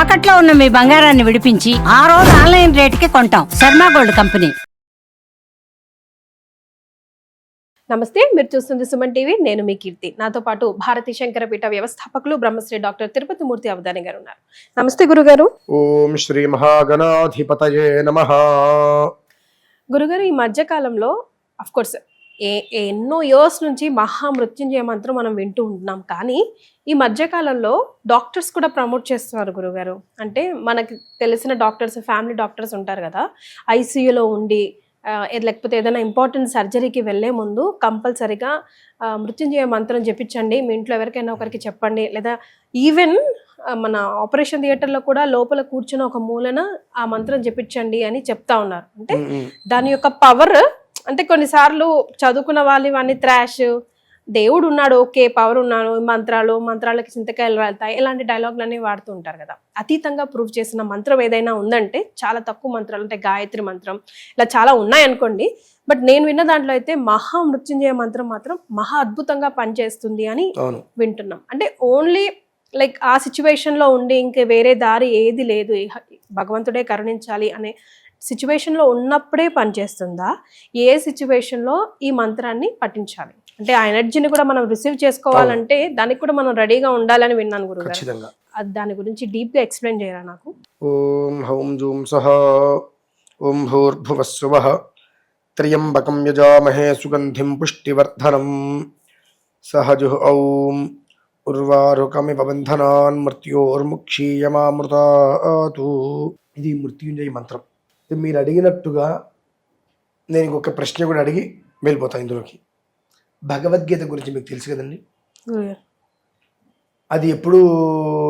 తాకట్లో ఉన్న మీ బంగారాన్ని విడిపించి ఆ రోజు ఆన్లైన్ రేటుకి కొంటాం. Sharma gold company. నమస్తే మీరు చూస్తుంది సుమన్ టీవీ నేను మీ కీర్తి. నాతో పాటు భారతీ శంకరపీఠ వ్యవస్థాపకులు బ్రహ్మశ్రీ డాక్టర్ తిరుపతి మూర్తి అవధాని గారు ఉన్నారు. నమస్తే గురుగారు. ఓం శ్రీ మహాగణాధిపతయే నమ. గురుగారు ఈ మధ్య కాలంలో అఫ్ కోర్స్ ఏ ఎన్నో ఇయర్స్ నుంచి మహామృత్యుంజయ మంత్రం మనం వింటూ ఉంటున్నాం. కానీ ఈ మధ్య కాలంలో డాక్టర్స్ కూడా ప్రమోట్ చేస్తున్నారు గురుగారు. అంటే మనకి తెలిసిన డాక్టర్స్ ఫ్యామిలీ డాక్టర్స్ ఉంటారు కదా. ఐసీయూలో ఉండి లేకపోతే ఏదైనా ఇంపార్టెంట్ సర్జరీకి వెళ్ళే ముందు కంపల్సరిగా మృత్యుంజయ మంత్రం చెప్పించండి మీ ఇంట్లో ఎవరికైనా ఒకరికి చెప్పండి. లేదా ఈవెన్ మన ఆపరేషన్ థియేటర్లో కూడా లోపల కూర్చుని ఒక మూలన ఆ మంత్రం చెప్పించండి అని చెప్తా ఉన్నారు. అంటే దాని యొక్క పవర్ అంటే కొన్నిసార్లు చదువుకున్న వాళ్ళు ఇవన్నీ త్రాష్ దేవుడు ఉన్నాడు ఓకే పవర్ ఉన్నాడు మంత్రాలు మంత్రాలకి చింతకాయలు రాలుతాయి ఇలాంటి డైలాగులు అన్ని వాడుతూ ఉంటారు కదా. అతీతంగా ప్రూవ్ చేసిన మంత్రం ఏదైనా ఉందంటే చాలా తక్కువ మంత్రాలు అంటే గాయత్రి మంత్రం ఇలా చాలా ఉన్నాయి అనుకోండి. బట్ నేను విన్న దాంట్లో అయితే మహా మృత్యుంజయ మంత్రం మాత్రం మహా అద్భుతంగా పనిచేస్తుంది అని వింటున్నాం. అంటే ఓన్లీ లైక్ ఆ situation లో ఉండి ఇంక వేరే దారి ఏది లేదు. భగవంతుడే కరుణించాలి అనే situation లో ఉన్నప్పుడే పనిచేస్తుందా? ఏ situation లో ఈ మంత్రాన్ని పఠించాలి? అంటే ఆ ఎనర్జీని కూడా మనం రిసీవ్ చేసుకోవాలంటే దానికి కూడా మనం రెడీగా ఉండాలని విన్నాను అది దాని గురించి డీప్గా ఎక్స్ప్లెయిన్ చేయరా నాకు? ఓం హౌం జూం సహ ఓం భూర్భువస్సువ త్ర్యంబకం యజామహే సుగంధిం పుష్టివర్ధనం సహజు ఔం ఉర్వారుకమివ బంధనాన్ మృత్యోర్ముక్షీయమామృతాతు. ఇది మృత్యుంజయ మంత్రం. మీరు అడిగినట్టుగా నేను ఇంకొక ప్రశ్న కూడా అడిగి వెళ్ళిపోతాను ఇందులోకి. భగవద్గీత గురించి మీకు తెలుసు కదండి? గురుగారు అది ఎప్పుడు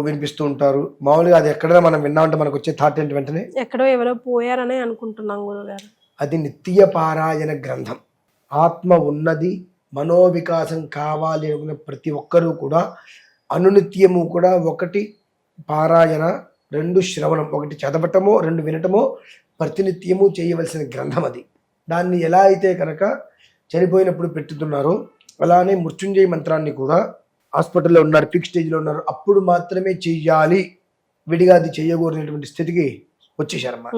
వినిపిస్తూ ఉంటారు. మామూలుగా అది ఎక్కడైనా మనం విన్నామంటే మనకు వచ్చే థాట్ ఏంటి వెంటనే? ఎక్కడో ఎవరో పోయారని అనుకుంటున్నాం గురుగారు అది నిత్య పారాయణ గ్రంథం. ఆత్మ ఉన్నది మనోవికాసం కావాలి అనుకున్న ప్రతి ఒక్కరూ కూడా అనునిత్యము కూడా ఒకటి పారాయణ రెండు శ్రవణం. ఒకటి చదవటమో రెండు వినటమో ప్రతినిత్యము చేయవలసిన గ్రంథం అది. దాన్ని ఎలా అయితే కనుక చనిపోయినప్పుడు పెట్టుతున్నారో అలానే మృత్యుంజయ మంత్రాన్ని కూడా హాస్పిటల్లో ఉన్నారు పిక్ స్టేజ్లో ఉన్నారు. అప్పుడు మాత్రమే చెయ్యాలి. విడిగా అది చేయకూడనటువంటి స్థితికి వచ్చేసారమ్మా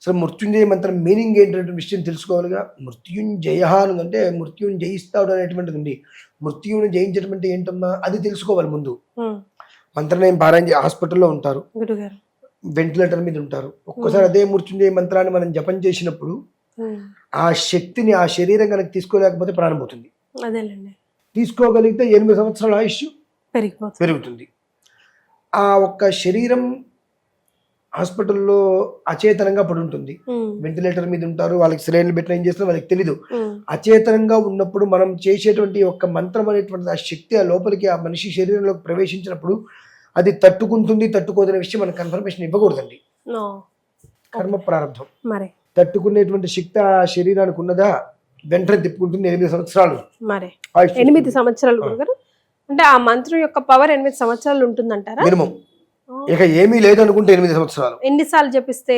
అసలు మృత్యుంజయ మంత్రం మీనింగ్ ఏంటంటే విషయం తెలుసుకోవాలిగా. మృత్యుంజయ అంటే మృత్యుని జయిస్తాడు అనేటువంటిది ఉంది. మృత్యువుని జయించడం అంటే ఏంటమ్మా? అది తెలుసుకోవాలి ముందు. మంత్రం పారాయణ చే- హాస్పిటల్లో ఉంటారు. వెంటిలేటర్ మీద ఉంటారు. ఒక్కోసారి అదే మృత్యుంజయ మంత్రాన్ని మనం జపం చేసినప్పుడు ఉమ్, ఆ శక్తిని ఆ శరీరం కనుక తీసుకోలేకపోతే ప్రాణం పోతుంది. అదేలేండి. తీసుకోగలిగితే ఎనిమిది సంవత్సరాల ఆయుష్ పెరిగిపోతుంది. పెరుగుతుంది. ఆ ఒక్క శరీరం హాస్పిటల్లో అచేతనంగా పడి ఉంటుంది వెంటిలేటర్ మీద ఉంటారు వాళ్ళకి సిలిండర్ పెట్టిన ఏం చేస్తారో వాళ్ళకి తెలీదు. ఉమ్, అచేతనంగా ఉన్నప్పుడు మనం చేసేటువంటి ఒక మంత్రం అనేటువంటి ఆ శక్తి ఆ లోపలికి ఆ మనిషి శరీరంలోకి ప్రవేశించినప్పుడు అది తట్టుకుంటుంది తట్టుకోదనే విషయం మనకు కన్ఫర్మేషన్ ఇవ్వకూడదండి. కర్మ ప్రారంభం. మరి. తట్టుకునేటువంటి శక్తి ఆ శరీరానికి ఉన్నదా? వెంటనే తిప్పుకుంటుంది ఎనిమిది సంవత్సరాలు. మరి. ఎనిమిది సంవత్సరాలు గురుగారు? అంటే ఆ మంత్రం యొక్క పవర్ ఎనిమిది సంవత్సరాలు ఉంటుందంటారా? మినిమం. ఇక ఏమీ లేదు అనుకుంటే ఎనిమిది సంవత్సరాలు. ఎన్నిసార్లు చెప్పిస్తే?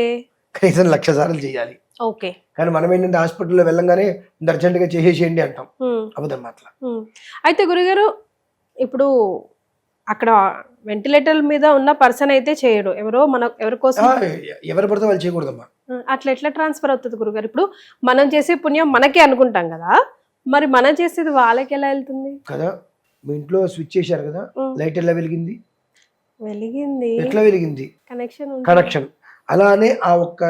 కనీసం లక్ష సార్లు చేయాలి. ఓకే. కానీ మనం ఏంటంటే హాస్పిటల్లో వెళ్ళంగానే అర్జెంటుగా చేసేసేయండి అంటాం. ఉమ్, అబద్ధం అట్లా ఉమ్. అయితే గురుగారు ఇప్పుడు అక్కడ వెంటిలేటర్ మీద ఉన్న పర్సన్ అయితే చేయడు. ఎవరో మన ఎవరి కోసం? ఎవరు పడితే వాళ్ళు చేయకూడదమ్మా. ఉమ్, అట్లా ఎట్లా ట్రాన్స్ఫర్ అవుతుంది గురుగారు? ఇప్పుడు మనం చేసే పుణ్యం మనకే అనుకుంటాం కదా. మరి మనం చేసేది వాళ్ళకి ఎలా వెళ్తుంది? కదా మీ ఇంట్లో స్విచ్ చేశారు కదా. లైట్ ఎలా వెలిగింది? వెలిగింది. ఎట్లా వెలిగింది? కనెక్షన్ కనెక్షన్ అలానే ఆ ఒక్క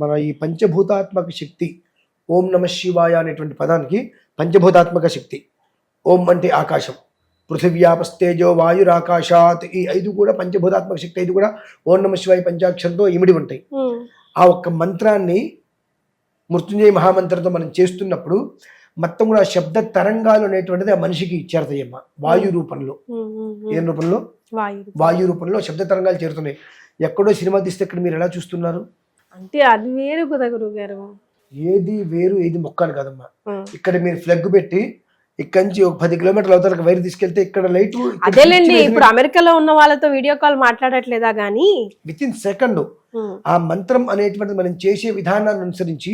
మన ఈ పంచభూతాత్మక శక్తి ఓం నమ శివాయ అనేటువంటి పదానికి పంచభూతాత్మక శక్తి ఓం అంటే ఆకాశం. పృథివ్యాపస్తేజో వాయురాకాశాత్. ఈ ఐదు కూడా పంచభూతాత్మక శక్తి ఐదు కూడా ఓం నమ శివాయ పంచాక్షరంతో ఇమిడి ఉంటాయి. ఆ ఒక్క మంత్రాన్ని మృత్యుంజయ మహామంత్రంతో మనం చేస్తున్నప్పుడు మొత్తం కూడా శబ్ద తరంగాలు అనేటువంటిది ఆ మనిషికి చేరతాయమ్మ. వాయు రూపంలో. ఏ రూపంలో? వాయు రూపంలో. శబ్ద తరంగాలు చేరుతున్నాయి. ఎక్కడో సినిమా తీస్తే ఇక్కడ మీరు ఎలా చూస్తున్నారు? అంటే అది వేరు కదా గురువు గారు ఏది వేరు ఏది మొక్కలు కాదమ్మా. ఇక్కడ మీరు ఫ్లగ్ పెట్టి ఇక్కడ నుంచి ఒక పది కిలోమీటర్ల అవతలకు వైర్ తీసుకెళ్తే ఇక్కడ లైట్ అదేలేండి ఇప్పుడు అమెరికాలో ఉన్న వాళ్ళతో వీడియో కాల్ మాట్లాడట్లేదా గానీ? విత్ ఇన్ సెకండ్ ఆ మంత్రం అనేటువంటిది మనం చేసే విధానాన్ని అనుసరించి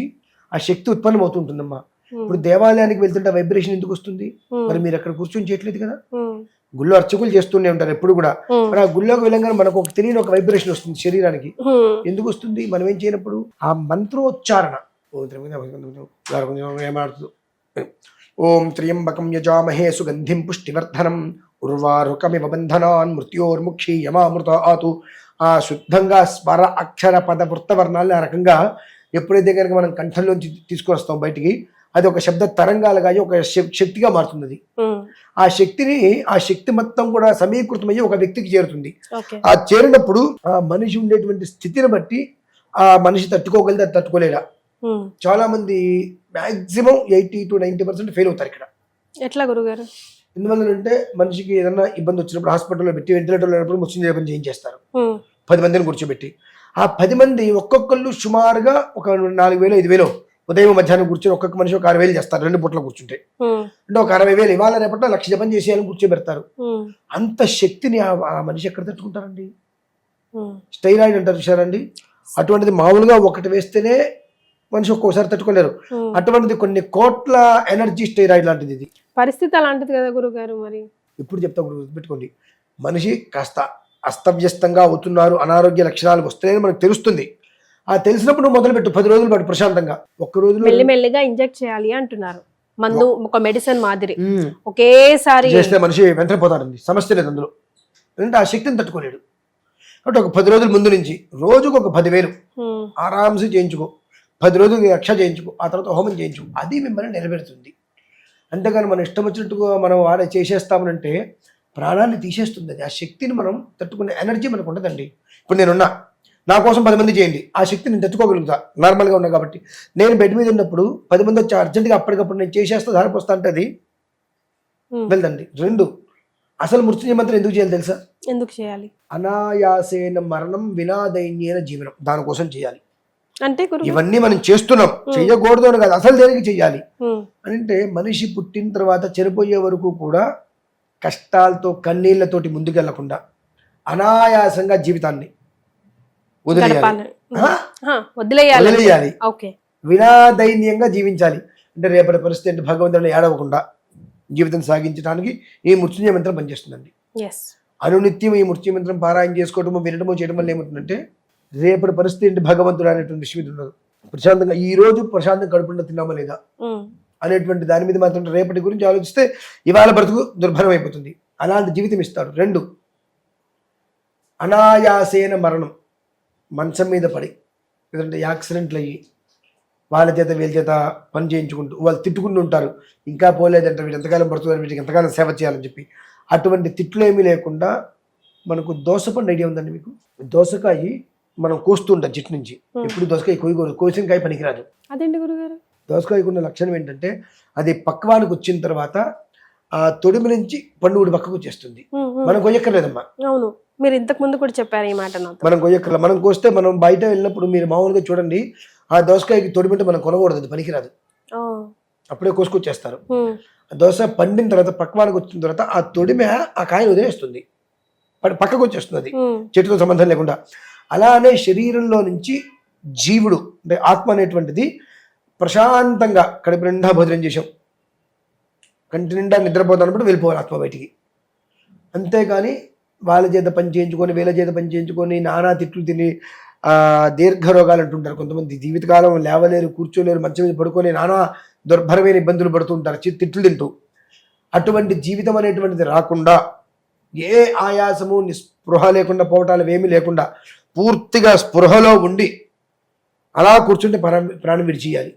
ఆ శక్తి ఉత్పన్నం అవుతుంటుందమ్మా ఉమ్, ఇప్పుడు దేవాలయానికి వెళ్తుంటే వైబ్రేషన్ ఎందుకు వస్తుంది? ఉమ్, మరి మీరు అక్కడ కూర్చొని చేయట్లేదు కదా? ఉమ్, గుళ్ళో అర్చకులు చేస్తూనే ఉంటారు ఎప్పుడు కూడా. Hmm. మరి ఆ గుళ్ళోకి వెళ్ళగానే మనకు ఒక తెలియని ఒక వైబ్రేషన్ వస్తుంది శరీరానికి. ఎందుకు వస్తుంది? మనం ఏం చేయనప్పుడు? ఆ మంత్రోచ్చారణ. ఏమాడుతుంది ఓం త్ర్యంబకం యజామహే సుగంధిం పుష్టివర్ధనం. ఉర్వారుకమివ బంధనాన్ మృత్యోర్ముక్షి యమామృత ఆతు. ఆ శుద్ధంగా స్వర అక్షర పద వృత్తవర్ణాలని ఆ రకంగా ఎప్పుడైతే కనుక మనం కంఠంలోంచి తీసుకొస్తాం బయటికి అది ఒక శబ్ద తరంగాలుగా ఒక శక్- శక్తిగా మారుతుంది. ఆ శక్తిని ఆ శక్తి మొత్తం కూడా సమీకృతమయ్యి ఒక వ్యక్తికి చేరుతుంది. ఆ చేరినప్పుడు ఆ మనిషి ఉండేటువంటి స్థితిని బట్టి ఆ మనిషి తట్టుకోగలితే అది తట్టుకోలేరా. చాలా మంది maximum eighty two ninety percent fail అవుతారు ఇక్కడ ఎట్లా గురుగారు ఎందువల్ల అంటే మనిషికి ఏదైనా ఇబ్బంది వచ్చినప్పుడు హాస్పిటల్లో పెట్టి వెంటిలేటర్లో లేనప్పుడు ముచ్చిన పని చేయించేస్తారు. పది మందిని కూర్చోబెట్టి ఆ పది మంది ఒక్కొక్కళ్ళు సుమారుగా ఒక నాలుగు వేలు ఐదు వేలు ఉదయం మధ్యాహ్నం కూర్చొని ఒక్కొక్క మనిషి ఒక ఆరు వేలు చేస్తారు రెండు పూట్ల కూర్చుంటే. అంటే ఒక అరవై వేలు ఇవాళ రేపట్లో లక్ష జపం చేసేయాలని కూర్చోబెడతారు. అంత శక్తిని ఆ మనిషి ఎక్కడ తట్టుకుంటారండి. స్టైరాయిడ్ అంటారు చూసారండి అటువంటిది మామూలుగా ఒకటి వేస్తేనే మనిషి ఒక్కోసారి తట్టుకోలేరు. అటువంటిది కొన్ని కోట్ల ఎనర్జీ స్టైరాయిడ్ లాంటిది ఇది. పరిస్థితి అలాంటిది కదా గురుగారు మరి. ఇప్పుడు చెప్తా గుర్తుపెట్టుకోండి. మనిషి కాస్త అస్తవ్యస్తంగా అవుతున్నారు అనారోగ్య లక్షణాలు వస్తున్నాయని మనకు తెలుస్తుంది. ఆ తెలిసినప్పుడు నువ్వు మొదలుపెట్టు పది రోజులు పాటు ప్రశాంతంగా. ఒక్క రోజులో మెల్లిమెల్లిగా ఇంజెక్ట్ చేయాలి అంటున్నారు. మందు ఒక మెడిసిన్ మాదిరి. ఒకేసారి చేస్తే మనిషి వెంటనే పోతాడండి. సమస్య లేదు అందులో. ఎందుకంటే ఆ శక్తిని తట్టుకోలేడు. కాబట్టి ఒక పది రోజుల ముందు నుంచి రోజుకు ఒక పదివేలు. ఆరామ్సే చేయించుకో. పది రోజులు రక్ష చేయించుకో ఆ తర్వాత హోమం చేయించుకో అది మిమ్మల్ని నిలబెడుతుంది. అంతేగాని మనం ఇష్టం వచ్చినట్టుగా మనం వాడే చేసేస్తామనంటే ప్రాణాన్ని తీసేస్తుంది అది ఆ శక్తిని మనం తట్టుకునే ఎనర్జీ మనకు ఉండదండి. ఇప్పుడు నేనున్నా నా కోసం పది మంది చేయండి ఆ శక్తిని నేను తెచ్చుకోగలుగుతా నార్మల్గా ఉన్నా కాబట్టి. నేను బెడ్ మీద ఉన్నప్పుడు పది మంది వచ్చి అర్జెంటుగా అప్పటికప్పుడు నేను చేసేస్తా దారిపోస్తా అంటే అది. వెళ్దండి. రెండు అసలు మృత్యుంజయ మంత్రం ఎందుకు చేయాలి తెలుసా? ఎందుకు చేయాలి? అనాయాసేన మరణం వినాదైన్యేన జీవనం దానికోసం చేయాలి. అంటే ఇవన్నీ మనం చేస్తున్నాం. చెయ్యకూడదు అని కాదు. అసలు దేనికి చెయ్యాలి. అంటే మనిషి పుట్టిన తర్వాత చనిపోయే వరకు కూడా కష్టాలతో కన్నీళ్ళతోటి ముందుకెళ్ళకుండా అనాయాసంగా జీవితాన్ని వదిలేయాలి. వదిలేయాలి. వినాదైన్యంగా జీవించాలి. అంటే రేపటి పరిస్థితి అంటే భగవంతుడిని ఏడవకుండా జీవితం సాగించడానికి ఈ మృత్యుంజయ మంత్రం పనిచేస్తుందండి. అనునిత్యం ఈ మృత్యు మంత్రం పారాయణ చేసుకోవటము వినటము చేయడం వల్ల ఏమవుతుందంటే రేపటి పరిస్థితి ఏంటి? భగవంతుడు అనేటువంటి విషయం ఉండదు ప్రశాంతంగా ఈ రోజు ప్రశాంతంగా కడుపుండా తిన్నామా లేదా? అనేటువంటి దాని మీద మాత్రం రేపటి గురించి ఆలోచిస్తే ఇవాళ బ్రతుకు దుర్భరం అయిపోతుంది అలాంటి జీవితం ఇస్తాడు రెండు అనాయాసేన మరణం మంచం మీద పడి లేదంటే యాక్సిడెంట్లు అయ్యి వాళ్ళ చేత వీళ్ళ చేత పని చేయించుకుంటూ వాళ్ళు తిట్టుకుంటూ ఉంటారు. ఇంకా పోలేదంటే వీళ్ళు ఎంతకాలం పడుతున్నారు వీటికి ఎంతకాలం సేవ చేయాలని చెప్పి. అటువంటి తిట్లు ఏమీ లేకుండా మనకు దోసపండు ఐడియా ఉందండి మీకు? దోసకాయ మనం కోస్తూ ఉంటాం చెట్టు నుంచి ఎప్పుడు దోసకాయ కోయకూడదు కోసినకాయ పనికిరాదు. అదేంటి గురుగారు? దోసకాయకు ఉన్న లక్షణం ఏంటంటే అది పక్వానికి వచ్చిన తర్వాత ఆ తొడిమి నుంచి పండు కూడా పక్కకు వచ్చేస్తుంది. మనం కొయ్యక్కర్లేదమ్మా. అవును. మీరు ఇంతకు ముందు కూడా చెప్పారు ఈ మాట మనం కొయ్యక్కర్ల. మనం కోస్తే మనం బయట వెళ్ళినప్పుడు మీరు మామూలుగా చూడండి ఆ దోసకాయకి తొడిమింటే మనం కొనకూడదు. అది పనికిరాదు. అప్పుడే కోసుకొచ్చేస్తారు. ఆ. దోస పండిన తర్వాత పక్వానికి వచ్చిన తర్వాత ఆ తొడిమె ఆ కాయను వదిలేస్తుంది. పక్కకు వచ్చేస్తుంది అది. చెట్టుతో సంబంధం లేకుండా. అలానే శరీరంలో నుంచి జీవుడు అంటే ఆత్మ అనేటువంటిది ప్రశాంతంగా కడుపు నిండా భోజనం చేసాం కంటి నిండా నిద్రపోతున్నప్పుడు వెళ్ళిపోవాలి ఆత్మ బయటికి. అంతేకాని వాళ్ళ చేత పని చేయించుకొని వీళ్ళ చేత పని చేయించుకొని నానా తిట్లు తిని దీర్ఘ రోగాలు అంటుంటారు. కొంతమంది జీవితకాలం లేవలేరు కూర్చోలేరు మంచం మీద పడుకొని నానా దుర్భరమైన ఇబ్బందులు పడుతుంటారు చి- తిట్లు తింటూ. అటువంటి జీవితం అనేటువంటిది రాకుండా ఏ ఆయాసము నిస్పృహ లేకుండా పోవటాలు ఏమీ లేకుండా పూర్తిగా స్పృహలో ఉండి అలా కూర్చుంటే ప్రాణం ప్రాణం విడిచియాలి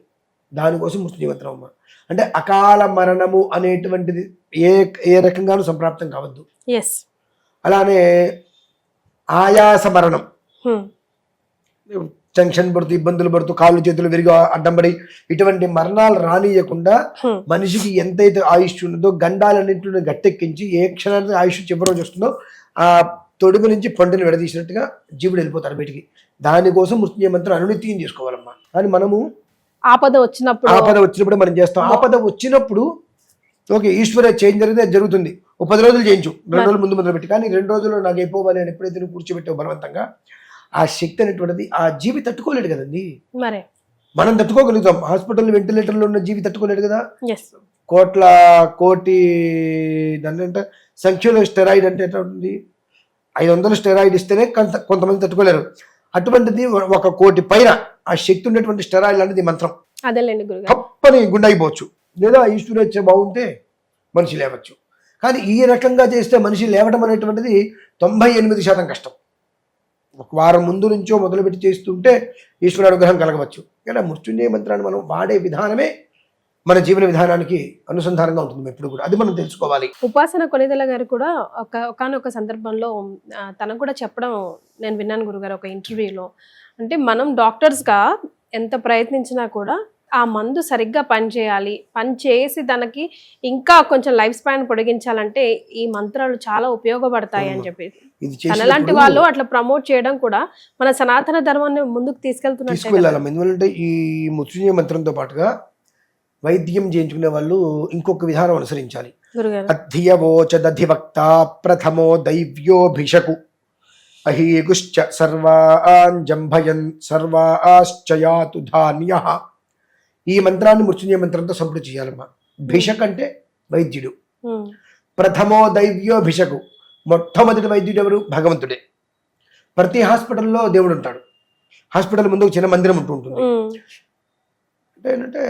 దానికోసం మృత్యుజీవంతరం అమ్మ. అంటే అకాల మరణము అనేటువంటిది ఏ ఏ రకంగానూ సంప్రాప్తం కావద్దు. ఎస్ అలానే ఆయాస మరణం. టెన్షన్ పడుతూ ఇబ్బందులు పడుతూ కాళ్ళు చేతులు విరిగా అడ్డం పడి ఇటువంటి మరణాలు రానియకుండా హ్మ్. మనిషికి ఎంతైతే ఆయుష్ ఉన్నదో గండాలన్నింటిని గట్టెక్కించి ఏ క్షణానికి ఆయుష్ చివరి రోజు వస్తుందో ఆ తొడుగు నుంచి పండుని విడదీసినట్టుగా జీవుడు వెళ్ళిపోతాడు బయటికి. దానికోసం మృత్యుంజయ మంత్రం అనునిత్యం చేసుకోవాలమ్మా. కానీ మనము ఆపద వచ్చినప్పుడు ఆపద వచ్చినప్పుడు మనం చేస్తాం. ఆపద వచ్చినప్పుడు ఓకే ఈశ్వర చేంజ్ జరిగితే జరుగుతుంది. ఓ పది రోజులు చేయించు. రెండు రోజులు ముందు మొదలుపెట్టి కానీ రెండు రోజుల్లో నాకు అయిపోవాలి అని ఎప్పుడైతే నువ్వు కూర్చోబెట్టావు బలవంతంగా ఆ శక్తి అనేటువంటిది ఆ జీవి తట్టుకోలేడు కదండి. మరే. మనం తట్టుకోగలుగుతాం. హాస్పిటల్ వెంటిలేటర్లో ఉన్న జీవి తట్టుకోలేడు కదా. కోట్ల కోటి దాన్ని అంటే సంఖ్యలో స్టెరాయిడ్ అంటే ఎట్లా ఉంటుంది? ఐదు వందలు స్టెరాయిడ్ ఇస్తేనే కొంత కొంతమంది తట్టుకోలేరు. అటువంటిది ఒక కోటి పైన ఆ శక్తి ఉండేటువంటి స్టెరాయిడ్ అనేది మంత్రం. అదేలేండి తప్పని గుండె అయిపోవచ్చు లేదా ఈశ్వరేచ్ఛ బాగుంటే మనిషి లేవచ్చు. కానీ ఈ రకంగా చేస్తే మనిషి లేవడం అనేటువంటిది తొంభై ఎనిమిది శాతం కష్టం. ఒక వారం ముందు నుంచో మొదలుపెట్టి చేస్తుంటే ఈశ్వర అనుగ్రహం కలగవచ్చు. కానీ ఆ మృత్యుంజయ మంత్రాన్ని మనం వాడే విధానమే మన జీవన విధానానికి అనుసంధానంగా ఉంటుంది ఎప్పుడు కూడా. అది మనం తెలుసుకోవాలి. ఉపాసన కొనిదల గారు కూడా ఒక ఒకనొక సందర్భంలో తనకు కూడా చెప్పడం నేను విన్నాను గురుగారు ఒక ఇంటర్వ్యూలో. అంటే మనం డాక్టర్స్గా ఎంత ప్రయత్నించినా కూడా ఆ మందు సరిగ్గా పనిచేయాలి పని చేసి దానికి ఇంకా కొంచెం లైఫ్ స్పాన్ పొడిగించాలంటే ఈ మంత్రాలు చాలా ఉపయోగపడతాయి అని చెప్పి ఇది తనలాంటి వాళ్ళు అట్లా ప్రమోట్ చేయడం కూడా మన సనాతన ధర్మాన్ని ముందుకు ఎందుకంటే ఈ మృత్యుంజయ మంత్రంతో పాటుగా వైద్యం చేయించుకునే వాళ్ళు ఇంకొక విధానం అనుసరించాలి. అధ్యవోచదధివక్త ప్రథమో దైవ్యోభిషకు. అహీగుశ్చ సర్వాన్ జంభయన్ సర్వాశ్చయాతు ధాన్య. ఈ మంత్రాన్ని మృత్యుంజయ మంత్రంతో సంపుడు చేయాలమ్మా. భిషక్ అంటే వైద్యుడు. ప్రథమో దైవ్యోభిషకు. మొట్టమొదటి వైద్యుడు ఎవరు? భగవంతుడే. ప్రతి హాస్పిటల్లో దేవుడు ఉంటాడు. హాస్పిటల్ ముందు ఒక చిన్న మందిరం ఉంటూ ఉంటుంది ఉమ్, అంటే ఏంటంటే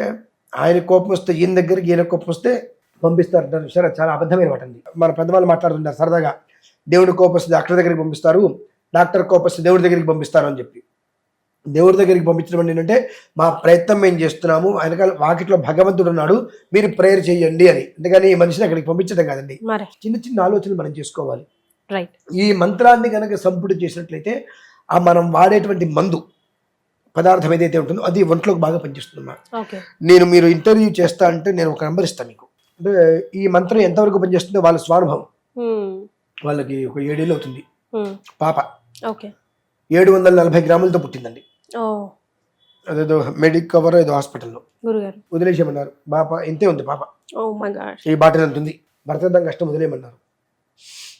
ఆయన కోపం వస్తే ఈయన దగ్గరికి ఈయన కోపం వస్తే పంపిస్తారు సరే చాలా అబద్ధమైన మాట అండి. మన పెద్దవాళ్ళు మాట్లాడుతుంటారు సరదాగా. దేవుడి కోపం వస్తే డాక్టర్ దగ్గరికి పంపిస్తారు. డాక్టర్ కోపం వస్తే దేవుడి దగ్గరికి పంపిస్తారు అని చెప్పి. దేవుడి దగ్గరికి పంపించడం ఏంటంటే మా ప్రయత్నం మేము చేస్తున్నాము. వెనకాల వాకిట్లో భగవంతుడు ఉన్నాడు. మీరు ప్రేయర్ చేయండి అని. అంతేగాని ఈ మనిషిని అక్కడికి పంపించడం కాదండి. చిన్న చిన్న ఆలోచనలు మనం చేసుకోవాలి. రైట్. ఈ మంత్రాన్ని కనుక సంపుటి చేసినట్లయితే ఆ మనం వాడేటువంటి మందు పదార్థం ఏదైతే ఉంటుందో అది ఒంట్లోకి బాగా పనిచేస్తుందన్నమాట ఓకే. నేను మీరు ఇంటర్వ్యూ చేస్తా అంటే నేను ఒక నెంబర్ ఇస్తాను మీకు. అంటే ఈ మంత్రం ఎంతవరకు పనిచేస్తుందో వాళ్ళ స్వానుభవం వాళ్ళకి ఒక ఏడేళ్ళు అవుతుంది. పాప. ఓకే. ఏడు వందల నలభై గ్రాములతో పుట్టిందండి. అదేదో మెడిక్ కవర్ ఏదో హాస్పిటల్లో. వదిలేసేయమన్నారు. పాప ఇంతే ఉంది పాప. ఈ బాటిల్ అంత ఉంది. భర్తదాం కష్టం వదిలేయమన్నారు.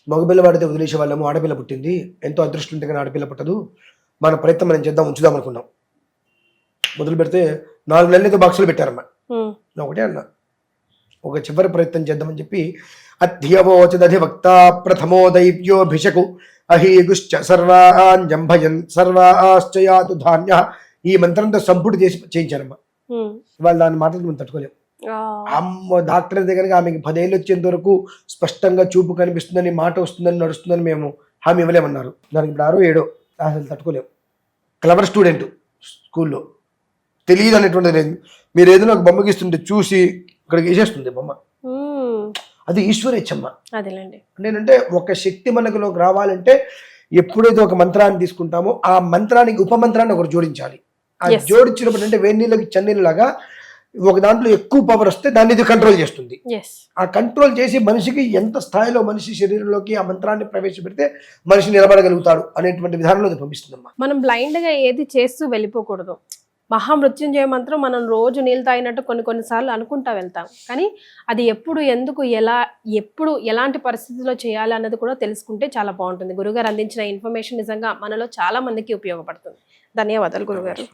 మగపిల్ల వాడితే వదిలేసే వాళ్ళము ఆడపిల్ల పుట్టింది. ఎంతో అదృష్టం ఉంటే కానీ ఆడపిల్ల పుట్టదు. మన ప్రయత్నం మనం చేద్దాం ఉంచుదాం అనుకున్నాం. మొదలు పెడితే నాలుగు నెలలైతే బాక్సులు పెట్టారమ్మా. నేను ఒకటే అన్నా. ఒక చివరి ప్రయత్నం చేద్దామని చెప్పి అధ్యవోచదధివక్త ప్రథమో దైవ్యోభిషకు అహీగుశ్చ సర్వాన్ జంభయన్ సర్వాశ్చయాతు ధాన్య. ఈ మంత్రంతో సంపుటి చేసి చేయించారమ్మా. వాళ్ళు దాని మాటలు మనం తట్టుకోలేం ఆ, అమ్మ డాక్టర్ దగ్గర ఆమెకి పదేళ్ళు వచ్చేంత వరకు స్పష్టంగా చూపు కనిపిస్తుందని మాట వస్తుందని నడుస్తుందని మేము హామీ ఇవ్వలేమన్నారు. దానికి ఇప్పుడు ఆరో ఏడో అసలు తట్టుకోలేం. క్లవర్ స్టూడెంట్ స్కూల్లో. తెలియదు అనేటువంటిది లేదు. మీరు ఏదైనా ఒక బొమ్మ గీస్తుంటే చూసి ఇక్కడికి వేసేస్తుంది బొమ్మ. అది ఈశ్వరేచ్ఛమ్మ అదేలేండి. ఏంటంటే ఒక శక్తి మనకులోకి రావాలంటే ఎప్పుడైతే ఒక మంత్రాన్ని తీసుకుంటామో ఆ మంత్రానికి ఉపమంత్రాన్ని ఒకరు జోడించాలి. ఆ. జోడించినప్పుడు అంటే వేడి నీళ్ళకి చన్నీళ్ళలాగా ఒక దాంట్లో ఎక్కువ పవర్ వస్తే దాన్ని ఇది కంట్రోల్ చేస్తుంది. ఆ కంట్రోల్ చేసి మనిషికి ఎంత స్థాయిలో మనిషి శరీరంలోకి ఆ మంత్రాన్ని ప్రవేశపెడితే మనిషి నిలబడగలుగుతాడు అనేటువంటి విధానంలో పంపిస్తుందమ్మా. మనం blind గా ఏది చేస్తూ వెళ్ళిపోకూడదు. మహామృత్యుంజయ మంత్రం మనం రోజు నీళ్ళు తాగినట్టు కొన్ని కొన్నిసార్లు అనుకుంటా వెళ్తాం. కానీ అది ఎప్పుడు ఎందుకు ఎలా ఎప్పుడు ఎలాంటి పరిస్థితిలో చేయాలి అన్నది కూడా తెలుసుకుంటే చాలా బాగుంటుంది. గురుగారు అందించిన ఇన్ఫర్మేషన్ నిజంగా మనలో చాలా మందికి ఉపయోగపడుతుంది. ధన్యవాదాలు గురుగారు.